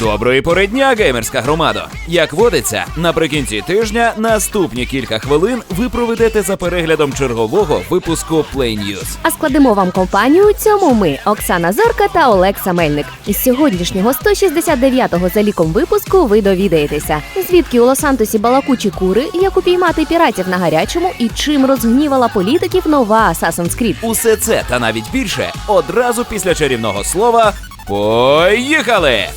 Доброї пори дня, геймерська громада! Як водиться, наприкінці тижня наступні кілька хвилин ви проведете за переглядом чергового випуску Play News. А складемо вам компанію у цьому ми, Оксана Зорка та Олекса Мельник. Із сьогоднішнього 169-го за ліком випуску ви довідаєтеся, звідки у Лос-Антосі балакучі кури, як упіймати піратів на гарячому і чим розгнівала політиків нова Assassin's Creed. Усе це та навіть більше одразу після чарівного слова. Поїхали!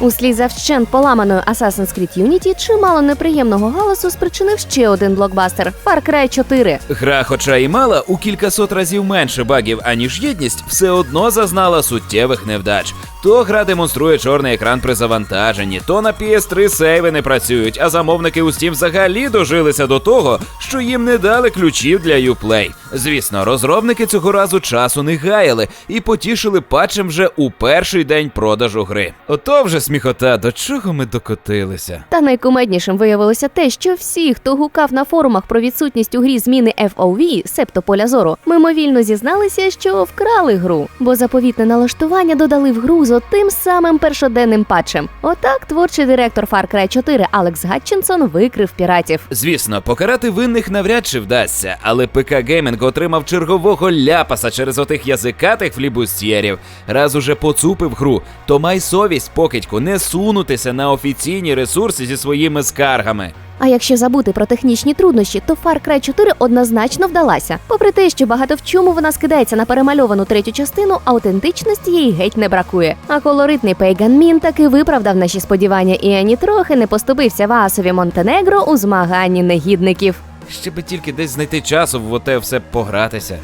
Услід за вщен поламаною Assassin's Creed Unity чимало неприємного галасу спричинив ще один блокбастер Far Cry 4. Гра, хоча і мала у кількасот разів менше багів, аніж єдність, все одно зазнала суттєвих невдач. То гра демонструє чорний екран при завантаженні, то на PS3 сейви не працюють, а замовники у Steam взагалі дожилися до того, що їм не дали ключів для Uplay. Звісно, розробники цього разу часу не гаяли і потішили патчем вже у перший день продажу гри. Ото вже сміхота, до чого ми докотилися. Та найкумеднішим виявилося те, що всі, хто гукав на форумах про відсутність у грі зміни FOV, себто поля зору, мимовільно зізналися, що вкрали гру, бо заповітне налаштування додали в гру з отим самим першоденним патчем. Отак творчий директор Far Cry 4 Алекс Гатчинсон викрив піратів. Звісно, покарати винних навряд чи вдасться, але ПК Геймінг отримав чергового ляпаса через отих язикатих флібустьєрів. Раз уже поцупив гру, то май совість, покидьку, не сунутися на офіційні ресурси зі своїми скаргами. А якщо забути про технічні труднощі, то Far Cry 4 однозначно вдалася. Попри те, що багато в чому вона скидається на перемальовану третю частину, аутентичності їй геть не бракує. А колоритний Пейган Мін таки виправдав наші сподівання і ані трохи не поступився Ваасові Монтенегро у змаганні негідників. Ще би тільки десь знайти часу в оте все погратися.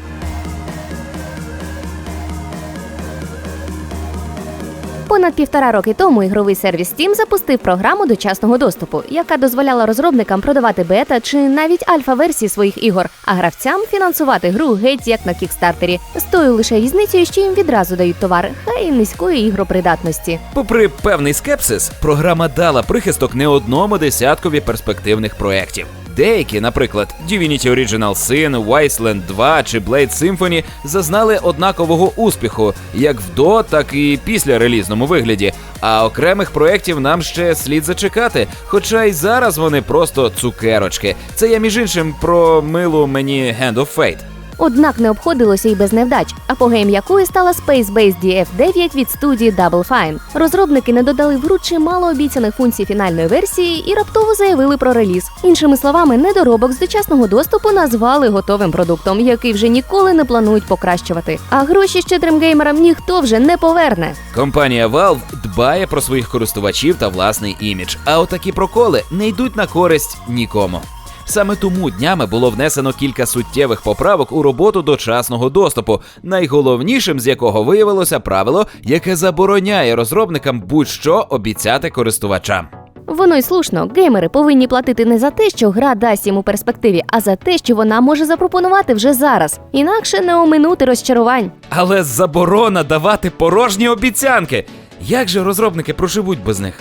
Понад півтора роки тому ігровий сервіс Steam запустив програму дочасного доступу, яка дозволяла розробникам продавати бета чи навіть альфа-версії своїх ігор, а гравцям фінансувати гру геть як на кікстартері, з тою лише різницею, що їм відразу дають товар, хай і низької ігропридатності. Попри певний скепсис, програма дала прихисток не одному десяткові перспективних проєктів. Деякі, наприклад, Divinity Original Sin, Wasteland 2 чи Blade Symphony, зазнали однакового успіху як в до, так і після релізному вигляді. А окремих проєктів нам ще слід зачекати. Хоча й зараз вони просто цукерочки. Це я між іншим про милу мені Hand of Fate. Однак не обходилося й без невдач, апогеєм якої стала Space Base DF9 від студії Double Fine. Розробники не додали в гру чимало обіцяних функцій фінальної версії і раптово заявили про реліз. Іншими словами, недоробок з дочасного доступу назвали готовим продуктом, який вже ніколи не планують покращувати. А гроші щедрим геймерам ніхто вже не поверне. Компанія Valve дбає про своїх користувачів та власний імідж, а отакі проколи не йдуть на користь нікому. Саме тому днями було внесено кілька суттєвих поправок у роботу дочасного доступу, найголовнішим з якого виявилося правило, яке забороняє розробникам будь-що обіцяти користувачам. Воно й слушно, геймери повинні платити не за те, що гра дасть їм у перспективі, а за те, що вона може запропонувати вже зараз. Інакше не оминути розчарувань. Але заборона давати порожні обіцянки. Як же розробники проживуть без них?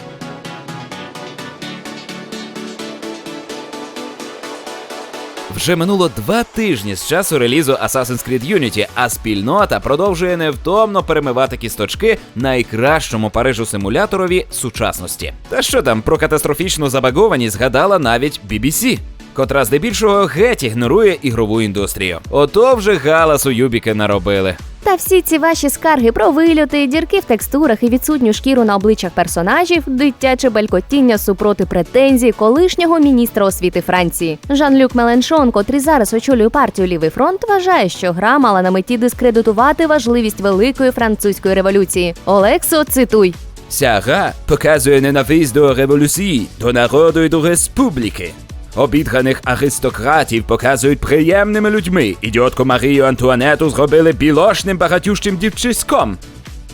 Вже минуло два тижні з часу релізу Assassin's Creed Unity, а спільнота продовжує невтомно перемивати кісточки найкращому Парижу симуляторові сучасності. Та що там про катастрофічну забагованість згадала навіть BBC. Котра здебільшого геть ігнорує ігрову індустрію. Ото вже галасу юбіки наробили. Та всі ці ваші скарги про вильоти, дірки в текстурах і відсутню шкіру на обличчях персонажів, дитяче белькотіння супроти претензій колишнього міністра освіти Франції. Жан-Люк Меленшон, котрий зараз очолює партію Лівий фронт, вважає, що гра мала на меті дискредитувати важливість великої французької революції. Олексо, цитуй. Ця гра показує ненависть до революції, до народу і до республіки. Обідганих аристократів показують приємними людьми. Ідіотку Марію Антуанету зробили білошним багатющим дівчиськом.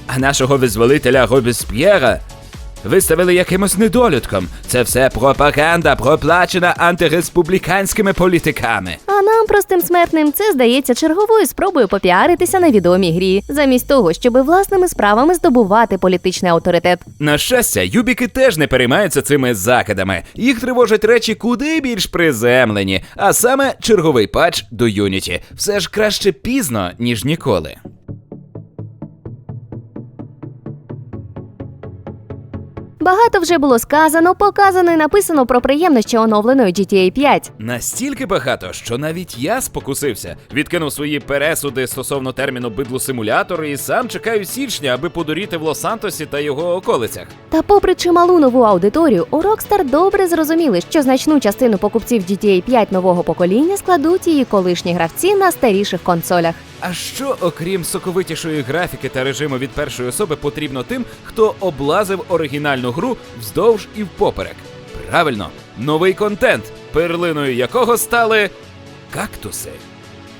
А нашого визволителя Робесп'єра виставили якимось недолюдком. Це все пропаганда, проплачена антиреспубліканськими політиками. А нам, простим смертним, це здається черговою спробою попіаритися на відомій грі, замість того, щоб власними справами здобувати політичний авторитет. На щастя, юбіки теж не переймаються цими закидами. Їх тривожать речі куди більш приземлені, а саме черговий патч до Unity. Все ж краще пізно, ніж ніколи. Багато вже було сказано, показано і написано про приємності оновленої GTA 5. Настільки багато, що навіть я спокусився. Відкинув свої пересуди стосовно терміну бидло-симулятор і сам чекаю січня, аби подоріти в Лос-Сантосі та його околицях. Та попри чималу нову аудиторію, у Rockstar добре зрозуміли, що значну частину покупців GTA 5 нового покоління складуть її колишні гравці на старіших консолях. А що, окрім соковитішої графіки та режиму від першої особи, потрібно тим, хто облазив оригінальну гру вздовж і впоперек? Правильно, новий контент, перлиною якого стали кактуси.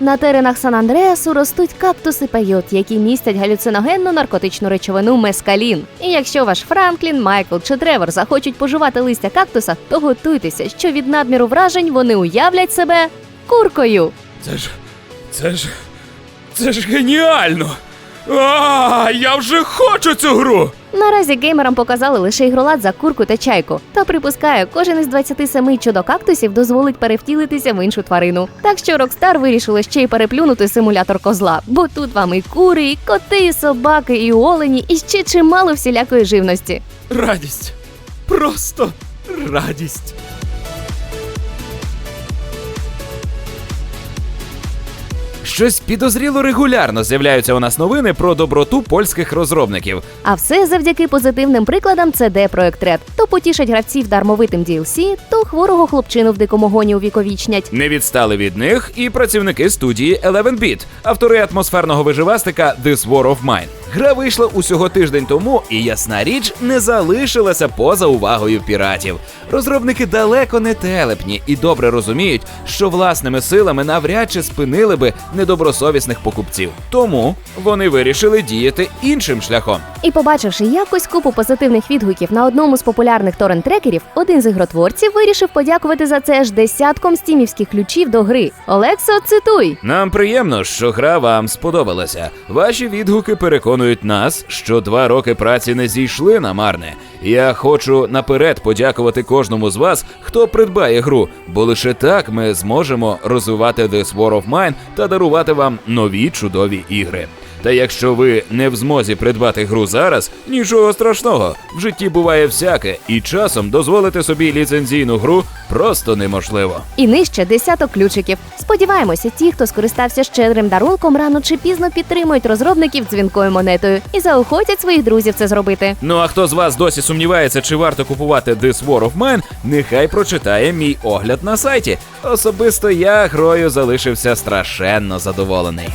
На теренах Сан-Андреасу ростуть кактуси пайот, які містять галюциногенну наркотичну речовину мескалін. І якщо ваш Франклін, Майкл чи Тревор захочуть поживати листя кактуса, то готуйтеся, що від надміру вражень вони уявлять себе куркою. Це ж. це ж. Це ж геніально! А, я вже хочу цю гру! Наразі геймерам показали лише ігролад за курку та чайку. Та припускаю, кожен із 27 чудо-кактусів дозволить перевтілитися в іншу тварину. Так що Rockstar вирішили ще й переплюнути симулятор козла, бо тут вам і кури, і коти, і собаки, і олені, і ще чимало всілякої живності. Радість. Просто радість. Щось підозріло регулярно з'являються у нас новини про доброту польських розробників. А все завдяки позитивним прикладам CD Projekt Red. То потішать гравців дармовитим DLC, то хворого хлопчину в дикому гоні увіковічнять. Не відстали від них і працівники студії 11-Bit, автори атмосферного виживастика This War of Mine. Гра вийшла усього тиждень тому, і ясна річ не залишилася поза увагою піратів. Розробники далеко не телепні і добре розуміють, що власними силами навряд чи спинили би недобросовісних покупців. Тому вони вирішили діяти іншим шляхом. І побачивши якось купу позитивних відгуків на одному з популярних торрент-трекерів, один з ігротворців вирішив подякувати за це аж десятком стімівських ключів до гри. Олексо, цитуй. Нам приємно, що гра вам сподобалася. Ваші відгуки переконують нас, що два роки праці не зійшли на марне. Я хочу наперед подякувати кожному з вас, хто придбає гру, бо лише так ми зможемо розвивати This War of Mine та дарувати вам нові чудові ігри. Та якщо ви не в змозі придбати гру зараз, нічого страшного. В житті буває всяке, і часом дозволити собі ліцензійну гру просто неможливо. І нижче десяток ключиків. Сподіваємося, ті, хто скористався щедрим дарунком, рано чи пізно підтримують розробників дзвінкою монетою і заохотять своїх друзів це зробити. Ну а хто з вас досі сумнівається, чи варто купувати This War of Mine, нехай прочитає мій огляд на сайті. Особисто я грою залишився страшенно задоволений.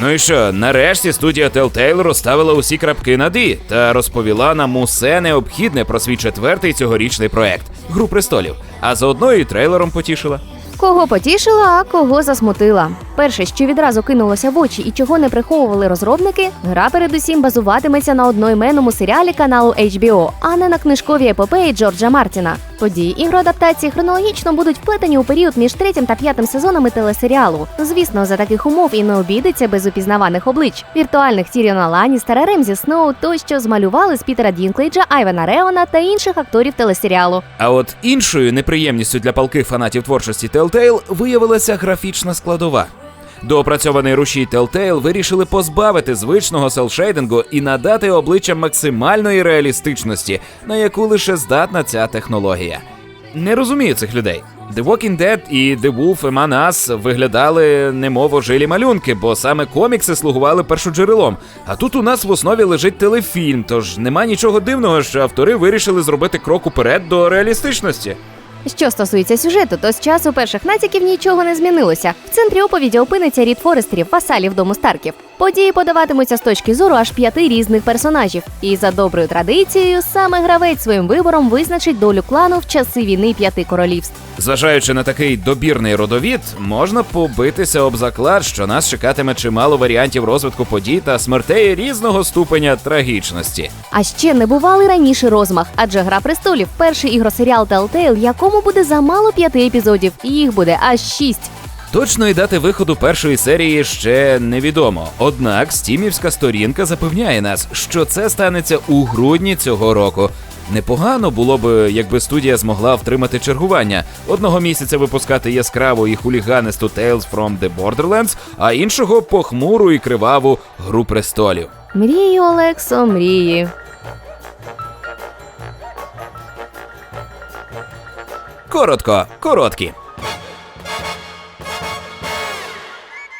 Ну і що, нарешті студія Telltale розставила усі крапки над «і» та розповіла нам усе необхідне про свій четвертий цьогорічний проект Гру престолів, а заодно і трейлером потішила. Кого потішила, а кого засмутила. Перше, що відразу кинулося в очі і чого не приховували розробники, гра передусім базуватиметься на одноіменному серіалі каналу HBO, а не на книжковій епопеї Джорджа Мартіна. Події ігроадаптації хронологічно будуть вплетені у період між третім та п'ятим сезонами телесеріалу. Звісно, за таких умов і не обійдеться без упізнаваних облич віртуальних Тіріона Ланністера, Ремзі Сноу, тощо змалювали з Пітера Дінклейджа, Айвена Реона та інших акторів телесеріалу. А от іншою неприємністю для палких фанатів творчості Telltale виявилася графічна складова. Доопрацьований рушій Telltale вирішили позбавити звичного селшейдингу і надати обличчям максимальної реалістичності, на яку лише здатна ця технологія. Не розумію цих людей. The Walking Dead і The Wolf Among Us виглядали немов ожилі малюнки, бо саме комікси слугували першоджерелом. А тут у нас в основі лежить телефільм, тож нема нічого дивного, що автори вирішили зробити крок уперед до реалістичності. Що стосується сюжету, то з часу перших натяків нічого не змінилося. В центрі оповіді опиниться рід Форестерів, васалів дому Старків. Події подаватимуться з точки зору аж п'яти різних персонажів. І за доброю традицією, саме гравець своїм вибором визначить долю клану в часи війни п'яти королівств. Зважаючи на такий добірний родовід, можна побитися об заклад, що нас чекатиме чимало варіантів розвитку подій та смертей різного ступеня трагічності. А ще не бували раніше розмах, адже Гра престолів перший ігросеріал Telltale, якому буде замало п'яти епізодів, і їх буде аж шість. Точної дати виходу першої серії ще невідомо. Однак стімівська сторінка запевняє нас, що це станеться у грудні цього року. Непогано було б, якби студія змогла втримати чергування. Одного місяця випускати яскраву і хуліганисту Tales from the Borderlands, а іншого похмуру і криваву гру престолів. Мрії, Олексо, мрії. Коротко, короткі.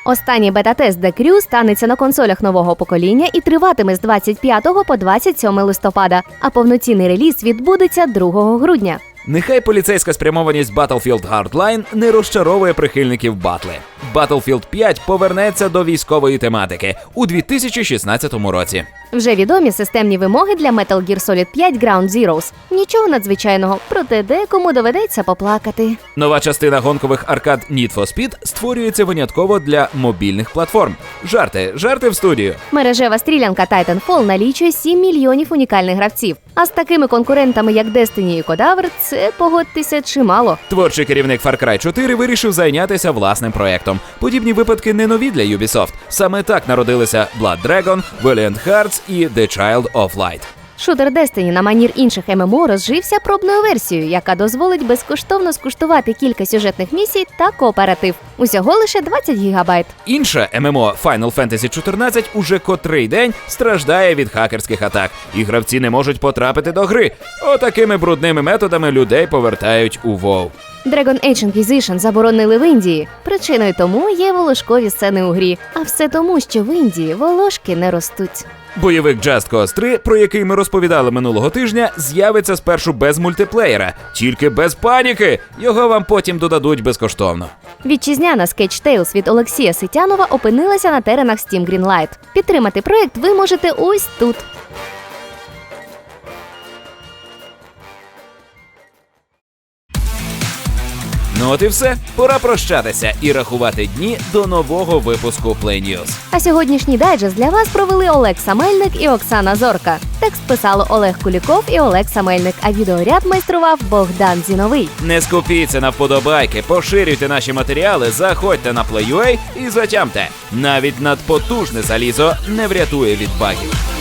Останній бета-тест The Crew станеться на консолях нового покоління і триватиме з 25 по 27 листопада, а повноцінний реліз відбудеться 2 грудня. Нехай поліцейська спрямованість Battlefield Hardline не розчаровує прихильників батли. Battlefield 5 повернеться до військової тематики у 2016 році. Вже відомі системні вимоги для Metal Gear Solid 5 Ground Zeroes. Нічого надзвичайного, проте декому доведеться поплакати. Нова частина гонкових аркад Need for Speed створюється винятково для мобільних платформ. Жарти, жарти в студію. Мережева стрілянка Titanfall налічує 7 мільйонів унікальних гравців. А з такими конкурентами, як Destiny і Кодавр, це погодьтеся чимало. Творчий керівник Far Cry 4 вирішив зайнятися власним проектом. Подібні випадки не нові для Ubisoft. Саме так народилися Blood Dragon, Valiant Hearts і The Child of Light. Шутер Destiny на манір інших ММО розжився пробною версією, яка дозволить безкоштовно скуштувати кілька сюжетних місій та кооператив. Усього лише 20 гігабайт. Інша ММО Final Fantasy 14 уже котрий день страждає від хакерських атак, і гравці не можуть потрапити до гри. Отакими брудними методами людей повертають у WoW. Dragon Age Inquisition заборонили в Індії. Причиною тому є волошкові сцени у грі. А все тому, що в Індії волошки не ростуть. Бойовик Just Cause 3, про який ми розповідали минулого тижня, з'явиться спершу без мультиплеєра, тільки без паніки. Його вам потім додадуть безкоштовно. Вітчизняна Sketch Tales від Олексія Ситянова опинилася на теренах Steam Greenlight. Підтримати проект ви можете ось тут. Ну от і все. Пора прощатися і рахувати дні до нового випуску Play News. А сьогоднішній дайджест для вас провели Олег Самельник і Оксана Зорка. Текст писали Олег Куліков і Олег Самельник, а відеоряд майстрував Богдан Зіновий. Не скупіться на вподобайки, поширюйте наші матеріали, заходьте на Play.ua і затямте. Навіть надпотужне залізо не врятує від багів.